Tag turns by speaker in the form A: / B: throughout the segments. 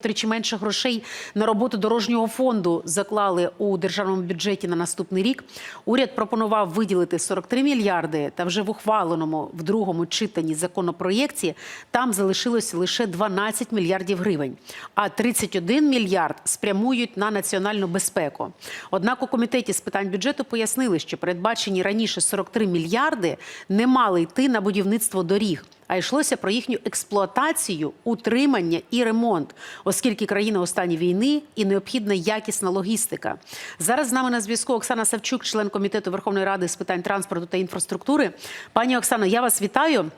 A: Тричі менше грошей на роботу дорожнього фонду заклали у державному бюджеті на наступний рік. Уряд пропонував виділити 43 мільярди. Та вже в ухваленому в другому читанні законопроєкті там залишилось лише 12 мільярдів гривень, а 31 мільярд спрямують на національну безпеку. Однак у комітеті з питань бюджету пояснили, що передбачені раніше 43 мільярди не мали йти на будівництво доріг а йшлося про їхню експлуатацію, утримання і ремонт, оскільки країна у стані війни і необхідна якісна логістика. Зараз з нами на зв'язку Оксана Савчук, член комітету Верховної Ради з питань транспорту та інфраструктури. Пані Оксано, я вас вітаю.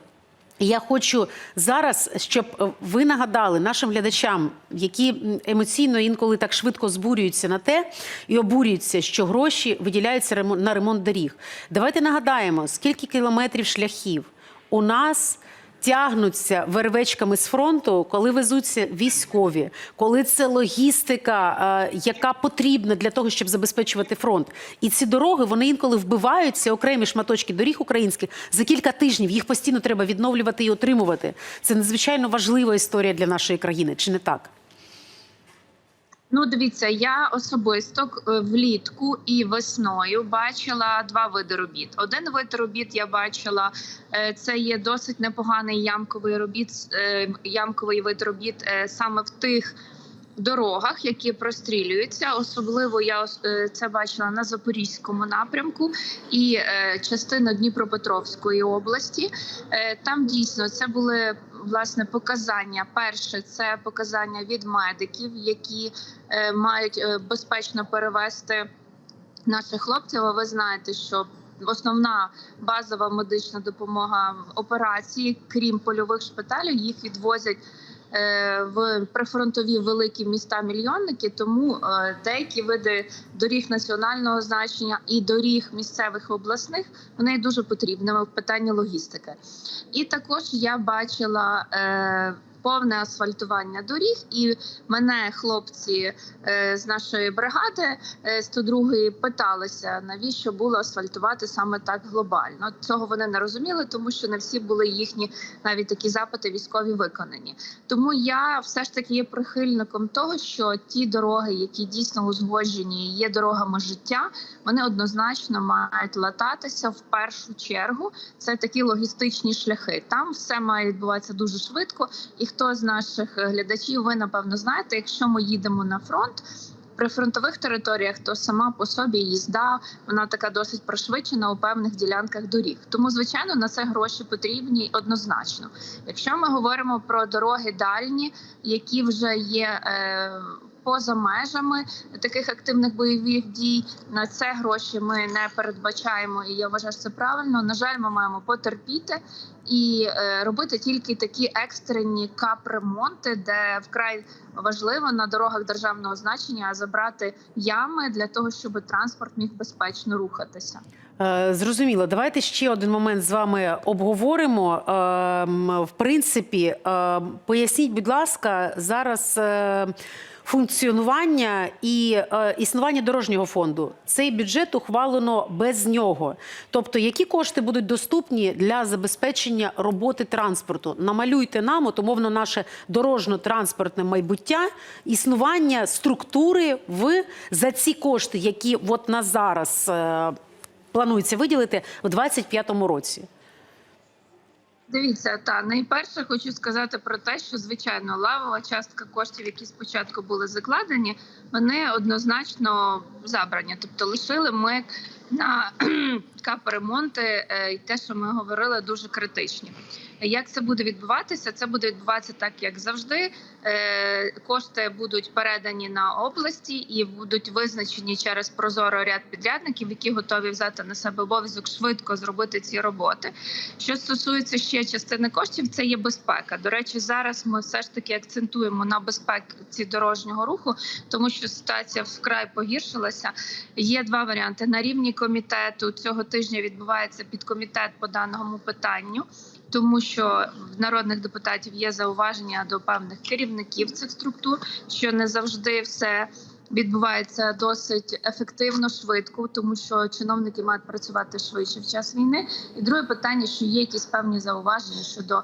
A: Я хочу зараз, щоб ви нагадали нашим глядачам, які емоційно інколи так швидко збурюються на те і обурюються, що гроші виділяються на ремонт доріг. Давайте нагадаємо, скільки кілометрів шляхів у нас тягнуться вервечками з фронту, коли везуться військові, коли це логістика, е, яка потрібна для того, щоб забезпечувати фронт. І ці дороги вони інколи вбиваються окремі шматочки доріг українських за кілька тижнів. Їх постійно треба відновлювати і отримувати. Це надзвичайно важлива історія для нашої країни, чи не так?
B: Ну, дивіться, я особисто е, влітку і весною бачила два види робіт. Один вид робіт я бачила, е, це є досить непоганий ямковий робіт, е, ямковий вид робіт саме в тих. Дорогах, які прострілюються, особливо я е, це бачила на запорізькому напрямку і е, частина Дніпропетровської області. Е, Там дійсно це були власне показання. Перше це показання від медиків, які мають безпечно перевести наших хлопців. А ви знаєте, що основна базова медична допомога операції, крім польових шпиталів, їх відвозять. Е, В прифронтові великі міста мільйонники, тому е, деякі види доріг національного значення і доріг місцевих обласних вони дуже потрібними в питанні логістики. І також я бачила е, повне асфальтування доріг, і мене хлопці е, з нашої бригади е, 102-ї питалися, навіщо було асфальтувати саме так глобально. Цього вони не розуміли, тому що не всі були їхні навіть такі запити військові виконані. Тому я все ж таки є прихильником того, що ті дороги, які дійсно узгоджені, є дорогами життя, вони однозначно мають лататися в першу чергу. Це такі логістичні шляхи. Там все має відбуватися дуже швидко. І хто з наших глядачів, ви напевно знаєте, якщо ми їдемо на фронт. При фронтових територіях то сама по собі їзда вона така досить пришвидшена у певних ділянках доріг. Тому, звичайно, на це гроші потрібні однозначно. Якщо ми говоримо про дороги дальні, які вже є. Е, Поза межами таких активних бойових дій на це гроші ми не передбачаємо, і я вважаю, що це правильно. На жаль, ми маємо потерпіти і е, робити тільки такі екстрені капремонти, де вкрай важливо на дорогах державного значення забрати ями для того, щоб транспорт міг безпечно рухатися.
A: Е, Зрозуміло, давайте ще один момент з вами обговоримо. Ем, В принципі, е, поясніть, будь ласка, зараз е, функціонування і е, існування дорожнього фонду. Цей бюджет ухвалено без нього. Тобто, які кошти будуть доступні для забезпечення роботи транспорту? Намалюйте нам, от, умовно, наше дорожньо-транспортне майбуття, існування структури в за ці кошти, які от на зараз. Планується виділити в 2025 році?
B: Дивіться, та найперше хочу сказати про те, що звичайно лавова частка коштів, які спочатку були закладені, вони однозначно забрані. Тобто лишили ми на капремонти е, і те, що ми говорили, дуже критичні. Як це буде відбуватися? Це буде відбуватися так, як завжди. Е, Кошти будуть передані на області і будуть визначені через прозоро ряд підрядників, які готові взяти на себе обов'язок швидко зробити ці роботи. Що стосується ще частини коштів, це є безпека. До речі, зараз ми все ж таки акцентуємо на безпеці дорожнього руху, тому що ситуація вкрай погіршилася. Є два варіанти на рівні комітету. Цього тижня відбувається підкомітет по даному питанню. Тому що в народних депутатів є зауваження до певних керівників цих структур, що не завжди все відбувається досить ефективно, швидко, тому що чиновники мають працювати швидше в час війни. І друге питання, що є якісь певні зауваження щодо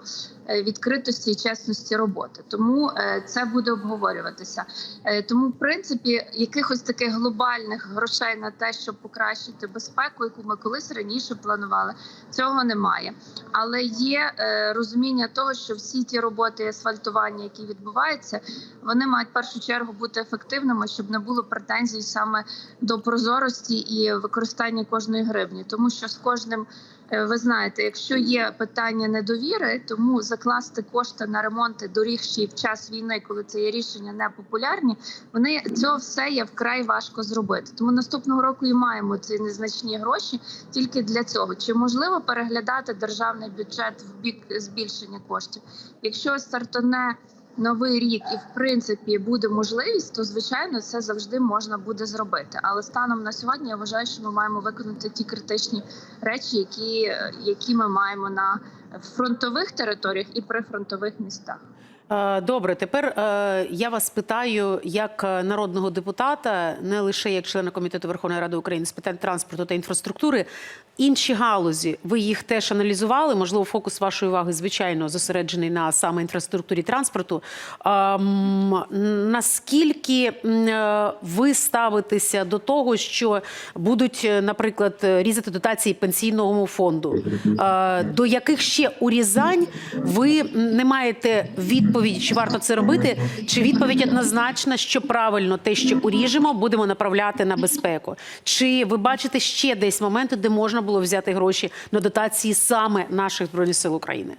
B: відкритості і чесності роботи. Тому е, це буде обговорюватися. Е, Тому, в принципі, якихось таких глобальних грошей на те, щоб покращити безпеку, яку ми колись раніше планували, цього немає. Але є е, розуміння того, що всі ті роботи асфальтування, які відбуваються, вони мають в першу чергу бути ефективними, щоб не було претензій саме до прозорості і використання кожної гривні, тому що з кожним. Е, Ви знаєте, якщо є питання недовіри, тому закласти кошти на ремонти доріг ще й в час війни, коли це є рішення непопулярні, вони цього все є вкрай важко зробити. Тому наступного року і маємо ці незначні гроші тільки для цього. Чи можливо переглядати державний бюджет в бік збільшення коштів? Якщо стартане новий рік і в принципі буде можливість, то звичайно це завжди можна буде зробити. Але станом на сьогодні я вважаю, що ми маємо виконати ті критичні речі, які, які ми маємо на фронтових територіях і прифронтових містах.
A: Е, Добре, тепер е, я вас питаю як е, народного депутата, не лише як члена комітету Верховної Ради України з питань транспорту та інфраструктури. Інші галузі, ви їх теж аналізували? Можливо, фокус вашої уваги, звичайно, зосереджений на саме інфраструктурі транспорту. Наскільки ви ставитеся до того, що будуть, наприклад, різати дотації пенсійному фонду? До яких ще урізань ви не маєте відповіді, чи варто це робити? Чи відповідь однозначна, що правильно те, що уріжемо, будемо направляти на безпеку? Чи ви бачите ще десь моменти, де можна було взяти гроші на дотації саме наших збройних сил України?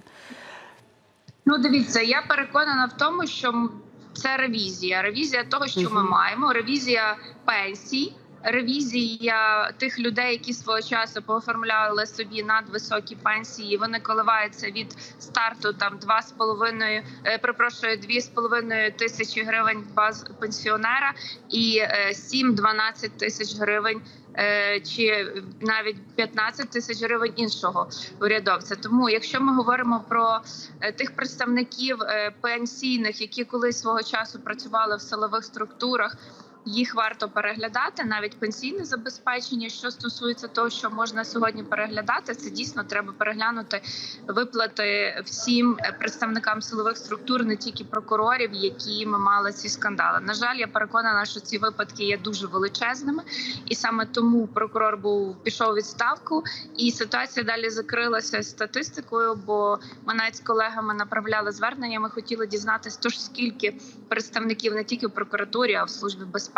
B: Ну, дивіться, я переконана в тому, що це ревізія. Ревізія того, що ми маємо, ревізія пенсій. Ревізія тих людей, які свого часу пооформляли собі надвисокі пенсії. Вони коливаються від старту там 2,5, е, перепрошую, 2,5 тисячі гривень баз пенсіонера і е, 7-12 тисяч гривень е, чи навіть 15 тисяч гривень іншого урядовця. Тому, якщо ми говоримо про е, тих представників е, пенсійних, які колись свого часу працювали в силових структурах. Їх варто переглядати навіть пенсійне забезпечення. Що стосується того, що можна сьогодні переглядати, це дійсно треба переглянути виплати всім е, представникам силових структур, не тільки прокурорів, які ми мали ці скандали. На жаль, я переконана, що ці випадки є дуже величезними, і саме тому прокурор був пішов у відставку, і ситуація далі закрилася статистикою. Бо ми навіть з колегами направляли звернення. Ми хотіли дізнатися, ж скільки представників не тільки в прокуратурі, а в службі безпеки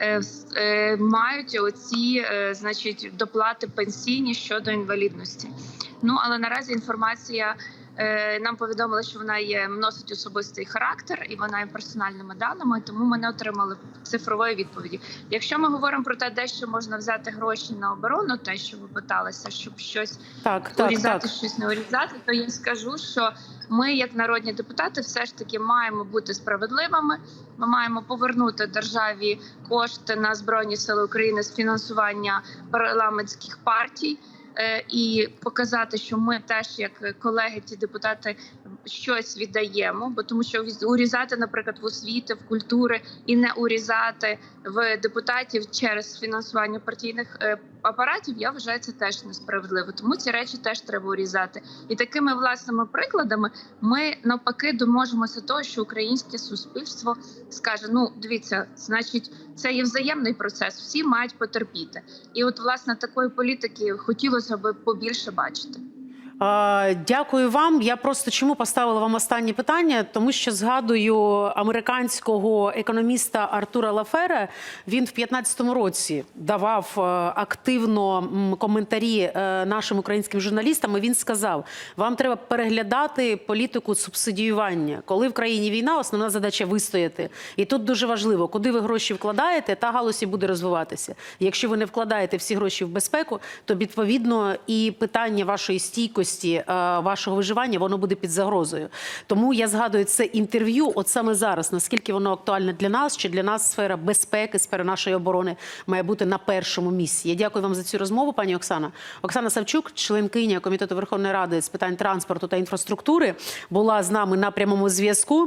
B: е, с- е, мають оці, е, значить, доплати пенсійні щодо інвалідності. Ну але наразі інформація. е, Нам повідомили, що вона є носить особистий характер і вона є персональними даними, тому ми не отримали цифрової відповіді. Якщо ми говоримо про те, де ще можна взяти гроші на оборону, те, що ви питалися, щоб щось
A: Так, так, так.
B: щось не урізати, то я скажу, що ми, як народні депутати, все ж таки маємо бути справедливими. Ми маємо повернути державі кошти на збройні сили України з фінансування парламентських партій. Е, І показати, що ми теж, як колеги, ті депутати, щось віддаємо, бо тому, що урізати, наприклад, в освіти, в культури і не урізати в депутатів через фінансування партійних е, апаратів, я вважаю це теж несправедливо. Тому ці речі теж треба урізати. І такими власними прикладами ми навпаки доможемося того, що українське суспільство скаже: ну дивіться, значить, це є взаємний процес, всі мають потерпіти. І от власне такої політики хотілося б побільше бачити.
A: Дякую вам. Я просто чому поставила вам останнє питання, тому що згадую американського економіста Артура Лафера. Він в 15-му році давав е, активно коментарі е, нашим українським журналістам. і Він сказав: вам треба переглядати політику субсидіювання. Коли в країні війна, основна задача вистояти. І тут дуже важливо, куди ви гроші вкладаєте, та галузі буде розвиватися. Якщо ви не вкладаєте всі гроші в безпеку, то відповідно і питання вашої стійкості, е, вашого виживання, воно буде під загрозою. Тому я згадую це інтерв'ю, от саме зараз, наскільки воно актуальне для нас, чи для нас сфера безпеки, сфера нашої оборони має бути на першому місці. Я дякую вам за цю розмову, пані Оксана. Оксана Савчук, членкиня комітету Верховної Ради з питань транспорту та інфраструктури, була з нами на прямому зв'язку.